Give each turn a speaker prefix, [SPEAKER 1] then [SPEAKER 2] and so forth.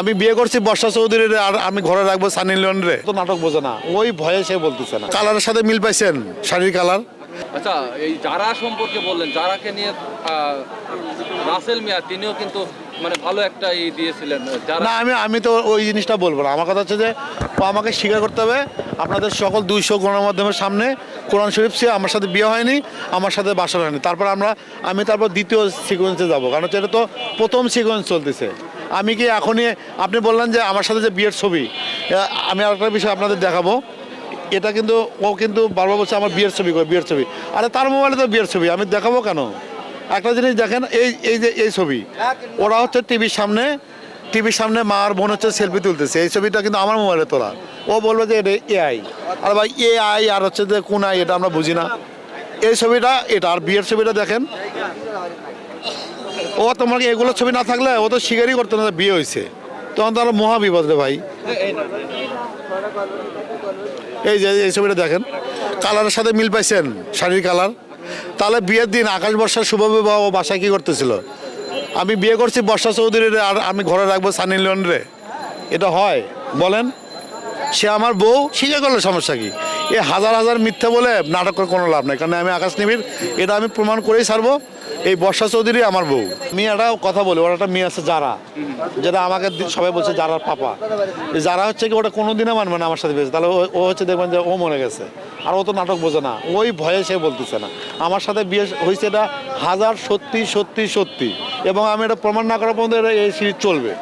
[SPEAKER 1] আমি বিয়ে করছি বর্ষা চৌধুরীর আর আমি ঘরে রাখব সানি লিওন রে। তো নাটক বোঝে না। ওই ভয়ে সে বলতেছে না। কালারের সাথে মিল পাইছেন শাড়ির কালার?
[SPEAKER 2] আচ্ছা এই যারা সম্পর্কে বললেন যারাকে নিয়ে রাসেল মিয়া তিনিও কিন্তু মানে ভালো একটা ই দিয়েছিলেন।
[SPEAKER 1] না আমি আমি তো ওই জিনিসটা বলব না। আমার কথা হচ্ছে যে আমাকে স্বীকার করতে হবে আপনাদের সকল দুইশো গণমাধ্যমের সামনে কোরআন শরীফ সে আমার সাথে বিয়ে হয়নি আমার সাথে বাসর হয়নি। তারপর আমরা আমি তারপর দ্বিতীয় সিকোয়েন্সে যাব। কারণ হচ্ছে এটা তো প্রথম সিকোয়েন্স চলতেছে। আমি কি এখনই, আপনি বললেন যে আমার সাথে যে বিয়ের ছবি আমি আরেকটা বিষয় আপনাদের দেখাবো। এটা কিন্তু, ও কিন্তু বারবার বলছে আমার বিয়ের ছবি বিয়ের ছবি। আরে তার মোবাইলে তো বিয়ের ছবি, আমি দেখাবো কেন? একটা জিনিস দেখেন, এই এই যে, এই ছবি, ওরা হচ্ছে টিভির সামনে টিভির সামনে মা আর বোন হচ্ছে সেলফি তুলতেছে। এই ছবিটা কিন্তু আমার মোবাইলে তোলা। ও বলবে যে এটা এআই। আর ভাই, এআই আর হচ্ছে যে কোন আই, এটা আমরা বুঝি না। এই ছবিটা, এটা, আর বিয়ের ছবিটা দেখেন। ও তোমার এগুলো ছবি না থাকলে ও তো স্বীকারই করতো না, বিয়ে হয়েছে। তখন তো আরও মহা বিপদ রে ভাই। এই যে, এই ছবিটা দেখেন। কালারের সাথে মিল পাইছেন শাড়ির কালার। তাহলে বিয়ের দিন আকাশ বর্ষার শুভ বিবাহ ও বাসায় কি করতেছিল? আমি বিয়ে করছি বর্ষা চৌধুরীর আর আমি ঘরে রাখব সানি রে। এটা হয়। বলেন, সে আমার বউ, স্বীকার করলে সমস্যা কি? এ হাজার হাজার মিথ্যা বলে নাটক করে কোনো লাভ নাই। কারণ আমি আকাশ নিবির এটা আমি প্রমাণ করেই ছাড়বো। এই বর্ষা চৌধুরী আমার বউ। মিয়াটাও কথা বলে, ওর একটা মেয়ে আছে যারা। যেটা আমাকে সবাই বলছে যারার পাপা। যারা হচ্ছে কি, ওটা কোনো কোনোদিনও মানবে না আমার সাথে বেশি। তাহলে ও- হচ্ছে দেখবেন যে ও মরে গেছে। আর ও তো নাটক বোঝে না। ওই ভয়ে সে বলতেছে না। আমার সাথে বিয়ে হয়েছে এটা হাজার সত্যি সত্যি সত্যি। এবং আমি এটা প্রমাণ না করা পর্যন্ত এই সিরিজ চলবে।